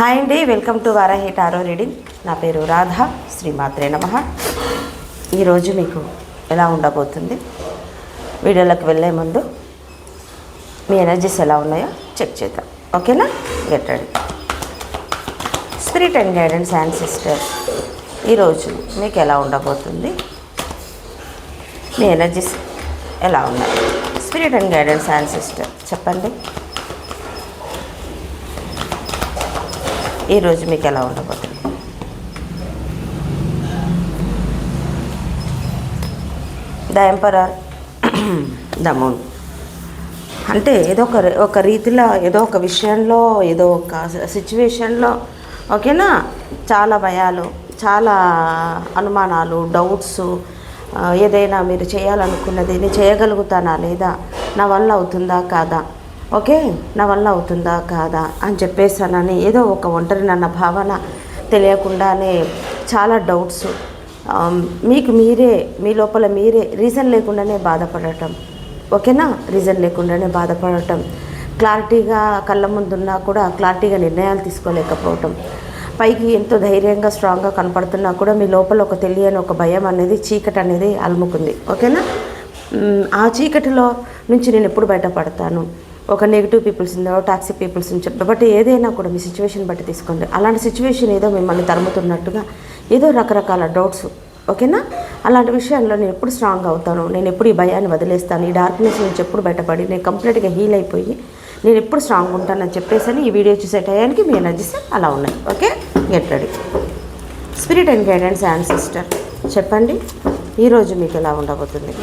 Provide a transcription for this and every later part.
Hi అండి welcome to Varahi tarot reading. నా పేరు రాధ శ్రీమాత్రే నమ. ఈరోజు మీకు ఎలా ఉండబోతుంది? వీడియోలకు వెళ్ళే ముందు మీ ఎనర్జీస్ ఎలా ఉన్నాయో చెక్ చేద్దాం. ఓకేనా? Get ready spirit and guidance and sister ఈరోజు మీకు ఎలా ఉండబోతుంది? మీ ఎనర్జీస్ ఎలా ఉన్నాయి? Spirit and guidance and sister చెప్పండి. ఈరోజు మీకు ఎలా ఉండబోతుంది? The emperor. The moon. అంటే ఏదో ఒక ఒక రీతిలో ఏదో ఒక విషయంలో ఏదో ఒక సిచ్యువేషన్లో ఓకేనా? చాలా భయాలు చాలా అనుమానాలు డౌట్స్ ఏదైనా మీరు చేయాలనుకున్నది నేను చేయగలుగుతానా లేదా? నా వల్ల అవుతుందా కాదా? ఓకే నా వల్ల అవుతుందా కాదా అని చెప్పేసానని ఏదో ఒక ఒంటరి నన్న భావన తెలియకుండానే చాలా డౌట్స్ మీకు మీరే మీ లోపల మీరే రీజన్ లేకుండానే బాధపడటం ఓకేనా? రీజన్ లేకుండానే బాధపడటం క్లారిటీగా కళ్ళ ముందున్నా కూడా క్లారిటీగా నిర్ణయాలు తీసుకోలేకపోవటం పైకి ఎంతో ధైర్యంగా స్ట్రాంగ్గా కనపడుతున్నా కూడా మీ లోపల ఒక తెలియని ఒక భయం అనేది చీకటి అనేది అలుముకుంది ఓకేనా? ఆ చీకటిలో నుంచి నేను ఎప్పుడు బయటపడతాను? ఒక నెగిటివ్ పీపుల్స్ ఉందో టాక్సిక్ పీపుల్స్ నుంచి బట్ ఏదైనా కూడా మీ సిచ్యువేషన్ బట్టి తీసుకోండి. అలాంటి సిచ్యువేషన్ ఏదో మిమ్మల్ని తరుముతున్నట్టుగా ఏదో రకరకాల డౌట్స్ ఓకేనా అలాంటి విషయాల్లో నేను ఎప్పుడు స్ట్రాంగ్ అవుతాను. నేను ఎప్పుడు ఈ భయాన్ని వదిలేస్తాను. ఈ డార్క్నెస్ నుంచి ఎప్పుడు బయటపడి నేను కంప్లీట్గా హీల్ అయిపోయి నేను ఎప్పుడు స్ట్రాంగ్ ఉంటానని చెప్పేసి ఈ వీడియో చూసే టయానికి మీ ఎనర్జీస్ అలా ఉన్నాయి. Okay get ready spirit and guidance and sister చెప్పండి. ఈరోజు మీకు ఎలా ఉండబోతుంది?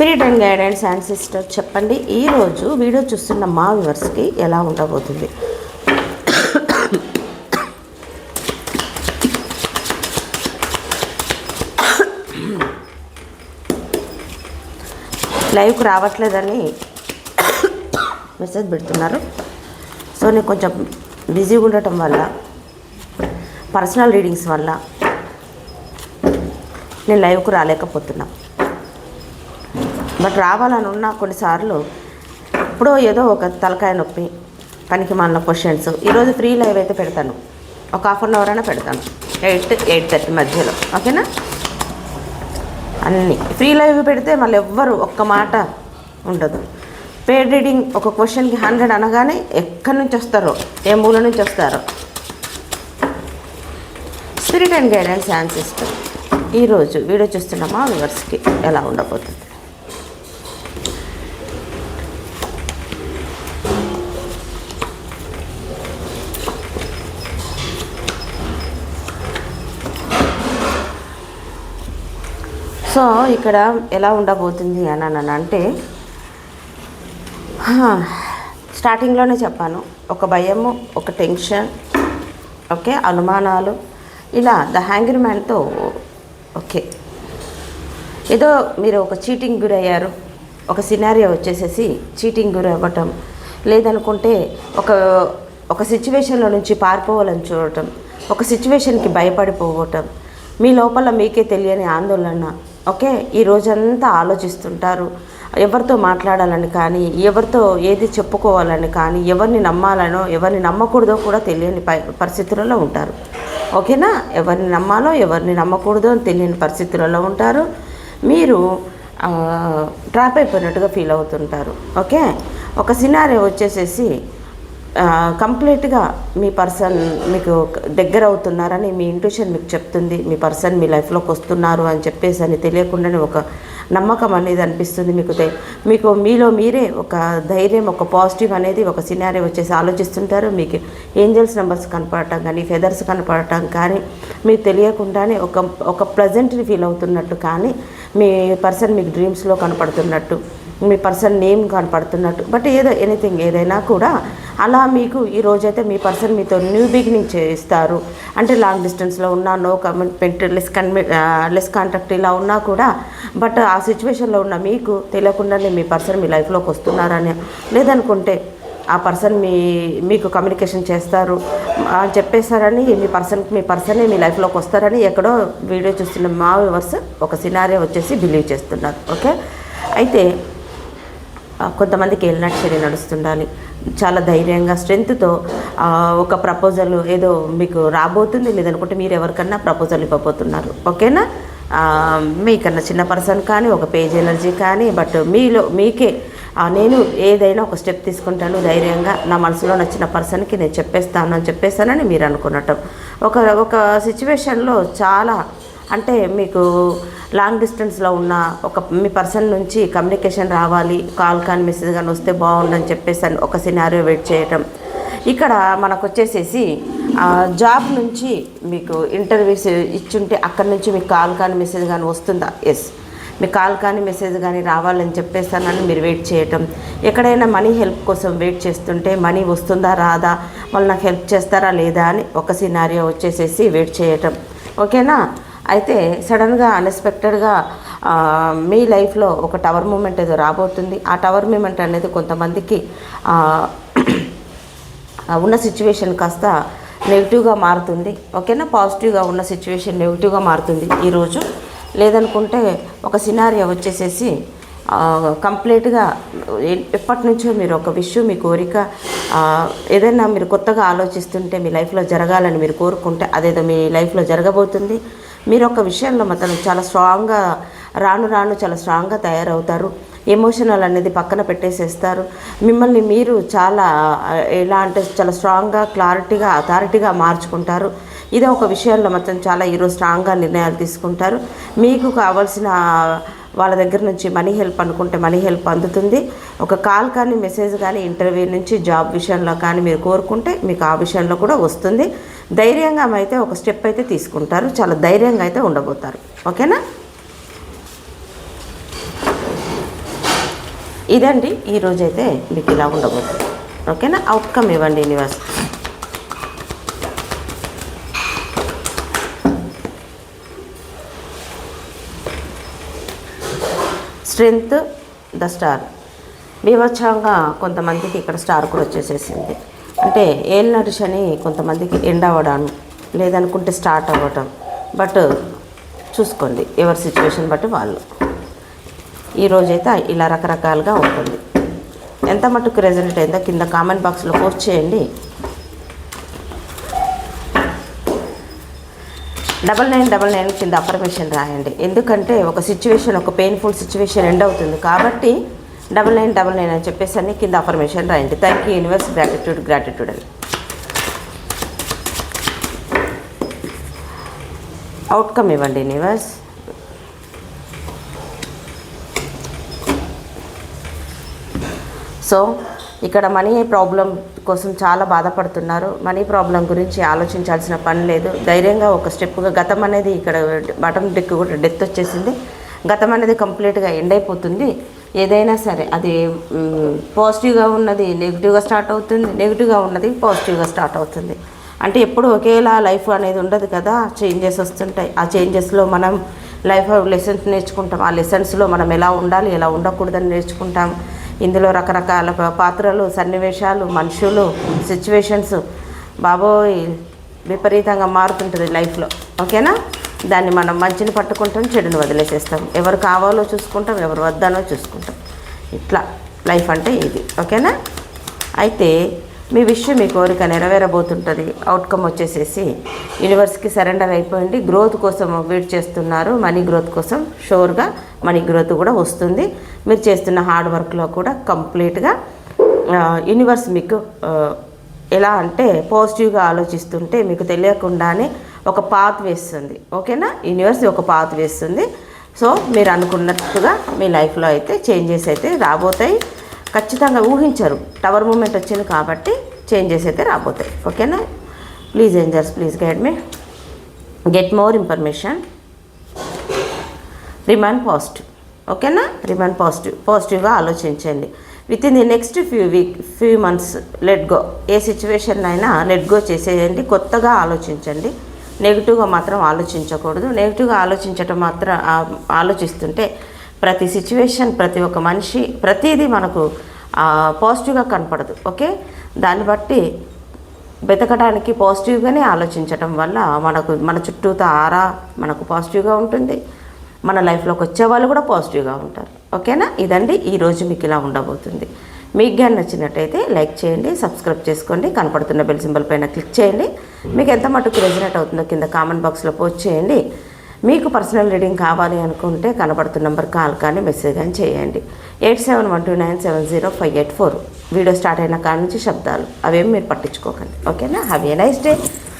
Spirit and guidance and sister చెప్పండి ఈరోజు వీడియో చూస్తున్న మా వ్యూవర్స్కి ఎలా ఉండబోతుంది? లైవ్కి రావట్లేదని మెసేజ్ పెడుతున్నారు. సో నేను కొంచెం బిజీగా ఉండటం వల్ల పర్సనల్ రీడింగ్స్ వల్ల నేను లైవ్కు రాలేకపోతున్నా. బట్ రావాలని ఉన్న కొన్నిసార్లు ఎప్పుడో ఏదో ఒక తలకాయ నొప్పి పనికి మన క్వశ్చన్స్ ఈరోజు ఫ్రీ లైవ్ అయితే పెడతాను. ఒక హాఫ్ అన్ అవర్ అయినా పెడతాను. ఎయిట్ ఎయిట్ థర్టీ మధ్యలో. ఓకేనా? అన్నీ. ఫ్రీ లైవ్ పెడితే మళ్ళీ ఎవ్వరు ఒక్క మాట ఉండదు. పేడ్ రీడింగ్ ఒక క్వశ్చన్కి హండ్రెడ్ అనగానే ఎక్కడి నుంచి వస్తారో ఏ మూల నుంచి వస్తారో. స్పిరిట్ అండ్ గైడెన్స్ అండ్ ఈరోజు వీడియో చూస్తున్న మా వ్యూవర్స్కి ఎలా ఉండబోతుంది? సో ఇక్కడ ఎలా ఉండబోతుంది అని అని అంటే స్టార్టింగ్లోనే చెప్పాను. ఒక భయము ఒక టెన్షన్ ఓకే అనుమానాలు. ఇలా ద హ్యాంగర్ మ్యాన్తో ఓకే. ఏదో మీరు ఒక చీటింగ్ గురయ్యారు. ఒక సినారియో వచ్చేసేసి చీటింగ్ గురి అవ్వటం లేదనుకుంటే ఒక ఒక సిచ్యువేషన్లో నుంచి పారిపోవాలని చూడటం. ఒక సిచ్యువేషన్కి భయపడిపోవటం. మీ లోపల మీకే తెలియని ఆందోళన. ఓకే? ఈ రోజంతా ఆలోచిస్తుంటారు. ఎవరితో మాట్లాడాలని కానీ ఎవరితో ఏది చెప్పుకోవాలని కానీ ఎవరిని నమ్మాలనో ఎవరిని నమ్మకూడదో కూడా తెలియని పరిస్థితులలో ఉంటారు. ఓకేనా? ఎవరిని నమ్మాలో ఎవరిని నమ్మకూడదో అని తెలియని పరిస్థితులలో ఉంటారు. మీరు ట్రాప్ అయిపోయినట్టుగా ఫీల్ అవుతుంటారు. ఓకే? ఒక సినారీ వచ్చేసేసి కంప్లీట్గా మీ పర్సన్ మీకు దగ్గర అవుతున్నారని మీ ఇంట్యూషన్ మీకు చెప్తుంది మీ పర్సన్ మీ లైఫ్లోకి వస్తున్నారు అని చెప్పేసి అని తెలియకుండానే ఒక నమ్మకం అనేది అనిపిస్తుంది మీకు మీకు మీలో మీరే ఒక ధైర్యం ఒక పాజిటివ్ అనేది ఒక సినారీ వచ్చేసి ఆలోచిస్తుంటారు. మీకు ఏంజల్స్ నెంబర్స్ కనపడటం కానీ ఫెదర్స్ కనపడటం కానీ మీకు తెలియకుండానే ఒక ఒక ప్రజెంట్ని ఫీల్ అవుతున్నట్టు కానీ మీ పర్సన్ మీకు డ్రీమ్స్లో కనపడుతున్నట్టు మీ పర్సన్ నేమ్ కనపడుతున్నట్టు. బట్ ఏదో ఎనీథింగ్ ఏదైనా కూడా అలా మీకు ఈ రోజైతే మీ పర్సన్ మీతో న్యూ బిగినింగ్ చేస్తారు అంటే లాంగ్ డిస్టెన్స్లో ఉన్నా నో కమిట్మెంట్ లెస్ కన్మి లెస్ కాంటాక్ట్ ఇలా ఉన్నా కూడా బట్ ఆ సిచ్యువేషన్లో ఉన్న మీకు తెలియకుండానే మీ పర్సన్ మీ లైఫ్లోకి వస్తున్నారని. లేదనుకుంటే ఆ పర్సన్ మీ మీకు కమ్యూనికేషన్ చేస్తారు అని చెప్పేశారని మీ పర్సన్ మీ పర్సనే మీ లైఫ్లోకి వస్తారని ఎక్కడో వీడియో చూస్తున్న మా వ్యూవర్స్ ఒక సినారియో వచ్చేసి బిలీవ్ చేస్తున్నారు. ఓకే? అయితే కొంతమందికి ఏలినాటి నడుస్తుండాలి. చాలా ధైర్యంగా స్ట్రెంగ్త్తో ఒక ప్రపోజల్ ఏదో మీకు రాబోతుంది. లేదనుకుంటే మీరు ఎవరికన్నా ప్రపోజల్ ఇవ్వబోతున్నారు. ఓకేనా? మీకన్నా చిన్న పర్సన్ కానీ ఒక పేజ్ ఎనర్జీ కానీ బట్ మీలో మీకే నేను ఏదైనా ఒక స్టెప్ తీసుకుంటాను ధైర్యంగా. నా మనసులో నచ్చిన పర్సన్కి నేను చెప్పేస్తాను అని చెప్పేస్తానని మీరు అనుకున్నట్టు. ఒక ఒక సిచ్యువేషన్లో చాలా అంటే మీకు లాంగ్ డిస్టెన్స్లో ఉన్న ఒక మీ పర్సన్ నుంచి కమ్యూనికేషన్ రావాలి కాల్ కానీ మెసేజ్ కానీ వస్తే బాగుండని చెప్పేసి అని ఒక సినారియో వెయిట్ చేయటం. ఇక్కడ మనకు వచ్చేసేసి జాబ్ నుంచి మీకు ఇంటర్వ్యూస్ ఇచ్చుంటే అక్కడి నుంచి మీకు కాల్ కానీ మెసేజ్ కానీ వస్తుందా? ఎస్ మీ కాల్ కానీ మెసేజ్ కానీ రావాలని చెప్పేస్తానని మీరు వెయిట్ చేయటం. ఎక్కడైనా మనీ హెల్ప్ కోసం వెయిట్ చేస్తుంటే మనీ వస్తుందా రాదా? వాళ్ళు నాకు హెల్ప్ చేస్తారా లేదా అని ఒక సినారియో వచ్చేసేసి వెయిట్ చేయటం. ఓకేనా అయితే సడన్గా అన్ఎక్స్పెక్టెడ్గా మీ లైఫ్లో ఒక టవర్ మూమెంట్ ఏదో రాబోతుంది. ఆ టవర్ మూమెంట్ అనేది కొంతమందికి ఉన్న సిచ్యువేషన్ కాస్త నెగిటివ్గా మారుతుంది. ఓకేనా పాజిటివ్గా ఉన్న సిచ్యువేషన్ నెగిటివ్గా మారుతుంది ఈరోజు లేదనుకుంటే ఒక సినారియో వచ్చేసేసి కంప్లీట్గా ఎప్పటి నుంచో మీరు ఒక విషయం మీ కోరిక ఏదైనా మీరు కొత్తగా ఆలోచిస్తుంటే మీ లైఫ్లో జరగాలని మీరు కోరుకుంటే అదేదో మీ లైఫ్లో జరగబోతుంది. మీరు ఒక విషయంలో మాత్రం చాలా స్ట్రాంగ్గా రాను రాను చాలా స్ట్రాంగ్గా తయారవుతారు. ఎమోషనల్ అనేది పక్కన పెట్టేసేస్తారు. మిమ్మల్ని మీరు చాలా ఎలా అంటే చాలా స్ట్రాంగ్గా క్లారిటీగా అథారిటీగా మార్చుకుంటారు. ఇదే ఒక విషయంలో మొత్తం చాలా ఈరోజు స్ట్రాంగ్గా నిర్ణయాలు తీసుకుంటారు. మీకు కావాల్సిన వాళ్ళ దగ్గర నుంచి మనీ హెల్ప్ అనుకుంటే మనీ హెల్ప్ అందుతుంది. ఒక కాల్ కానీ మెసేజ్ కానీ ఇంటర్వ్యూ నుంచి జాబ్ విషయంలో కానీ మీరు కోరుకుంటే మీకు ఆ విషయంలో కూడా వస్తుంది. ధైర్యంగా అయితే ఒక స్టెప్ అయితే తీసుకుంటారు. చాలా ధైర్యంగా అయితే ఉండబోతారు. ఓకేనా? ఇదండి ఈరోజైతే మీకు ఇలా ఉండబోతుంది. ఓకేనా? అవుట్కమ్ ఇవ్వండి యూనివర్స్. స్ట్రెంగ్త్ ద స్టార్ బీభత్సంగా కొంతమందికి ఇక్కడ స్టార్ కూడా వచ్చేసేసింది. అంటే ఏళ్ళనాటి శని కొంతమందికి ఎండ్ అవ్వడం లేదనుకుంటే స్టార్ట్ అవ్వటం. బట్ చూసుకోండి ఎవరి సిచ్యువేషన్ బట్టి వాళ్ళు. ఈరోజైతే ఇలా రకరకాలుగా ఉంటుంది. ఎంత మటుకు రెజల్ట్ అయిందో కింద కామెంట్ బాక్స్లో పోస్ట్ చేయండి. డబల్ నైన్ డబల్ నైన్ కింద అఫర్మేషన్ రాయండి. ఎందుకంటే ఒక సిచ్యువేషన్ ఒక పెయిన్ఫుల్ సిచ్యువేషన్ ఎండ్ అవుతుంది. కాబట్టి డబల్ నైన్ డబల్ నైన్ అని చెప్పేసి అన్ని కింద అఫర్మేషన్ రాయండి. Thank you universe gratitude gratitude అని అవుట్కమ్ ఇవ్వండి యూనివర్స్ సో ఇక్కడ మనీ ప్రాబ్లం కోసం చాలా బాధపడుతున్నారు. మనీ ప్రాబ్లం గురించి ఆలోచించాల్సిన పని లేదు. ధైర్యంగా ఒక స్టెప్గా గతం అనేది ఇక్కడ బటన్ డెక్ కూడా డెత్ వచ్చేసింది. గతం అనేది కంప్లీట్గా ఎండ్ అయిపోతుంది. ఏదైనా సరే అది పాజిటివ్గా ఉన్నది నెగిటివ్గా స్టార్ట్ అవుతుంది నెగిటివ్గా ఉన్నది పాజిటివ్గా స్టార్ట్ అవుతుంది. అంటే ఎప్పుడు ఒకేలా లైఫ్ అనేది ఉండదు కదా చేంజెస్ వస్తుంటాయి. ఆ చేంజెస్లో మనం లైఫ్ లెసన్స్ నేర్చుకుంటాం. ఆ లెసన్స్లో మనం ఎలా ఉండాలి ఎలా ఉండకూడదని నేర్చుకుంటాం. ఇందులో రకరకాల పాత్రలు సన్నివేశాలు మనుషులు సిచ్యువేషన్స్ బాబోయ్ విపరీతంగా మారుతుంటుంది లైఫ్లో. ఓకేనా? దాన్ని మనం మంచిని పట్టుకుంటాం చెడుని వదిలేసేస్తాం. ఎవరు కావాలో చూసుకుంటాం ఎవరు వద్దనో చూసుకుంటాం. ఇట్లా లైఫ్ అంటే ఇది. ఓకేనా? అయితే మీ విషయం మీ కోరిక నెరవేరబోతుంటుంది. అవుట్కమ్ వచ్చేసేసి యూనివర్స్కి సరెండర్ అయిపోయింది. గ్రోత్ కోసం వెయిట్ చేస్తున్నారు. మనీ గ్రోత్ కోసం షోర్గా మనీ గ్రోత్ కూడా వస్తుంది. మీరు చేస్తున్న హార్డ్ వర్క్లో కూడా కంప్లీట్గా యూనివర్స్ మీకు ఎలా అంటే పాజిటివ్గా ఆలోచిస్తుంటే మీకు తెలియకుండానే ఒక పాత్ వేస్తుంది. ఓకేనా? యూనివర్స్ ఒక పాత్ వేస్తుంది. సో మీరు అనుకున్నట్టుగా మీ లైఫ్లో అయితే చేంజెస్ అయితే రాబోతాయి. ఖచ్చితంగా ఊహించరు. టవర్ మూమెంట్ వచ్చింది కాబట్టి చేంజెస్ అయితే రాబోతాయి. ఓకేనా? Please angels please guide me get more information remain positive ఓకేనా? రిమైన్ పాజిటివ్ పాజిటివ్గా ఆలోచించండి. Within the next few week few months let go a situation అయినా లెట్ గో చేసేయండి. కొత్తగా ఆలోచించండి. నెగిటివ్గా మాత్రం ఆలోచించకూడదు. నెగిటివ్గా ఆలోచించటం మాత్రం ఆలోచిస్తుంటే ప్రతి సిచ్యువేషన్ ప్రతి ఒక్క మనిషి ప్రతిదీ మనకు పాజిటివ్గా కనపడదు. ఓకే? దాన్ని బట్టి వెతకడానికి పాజిటివ్గానే ఆలోచించటం వల్ల మనకు మన చుట్టూతో ఆరా మనకు పాజిటివ్గా ఉంటుంది. మన లైఫ్లోకి వచ్చే వాళ్ళు కూడా పాజిటివ్గా ఉంటారు. ఓకేనా? ఇదండి. ఈరోజు మీకు ఇలా ఉండబోతుంది. మీకు కానీ నచ్చినట్టయితే లైక్ చేయండి సబ్స్క్రైబ్ చేసుకోండి కనపడుతున్న బెల్ సింబల్ పైన క్లిక్ చేయండి. మీకు ఎంత మటుకు రెజినేట్ అవుతుందో కింద కామెంట్ బాక్స్లో పోస్ట్ చేయండి. మీకు పర్సనల్ రీడింగ్ కావాలి అనుకుంటే కనబడుతున్న నెంబర్ కాల్ కానీ మెసేజ్ కానీ చేయండి. Eight seven one two nine seven zero five eight four. Video start అయిన కాడ నుంచి శబ్దాలు అవేమి మీరు పట్టించుకోకండి. ఓకేనా? Have a nice day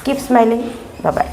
keep smiling bye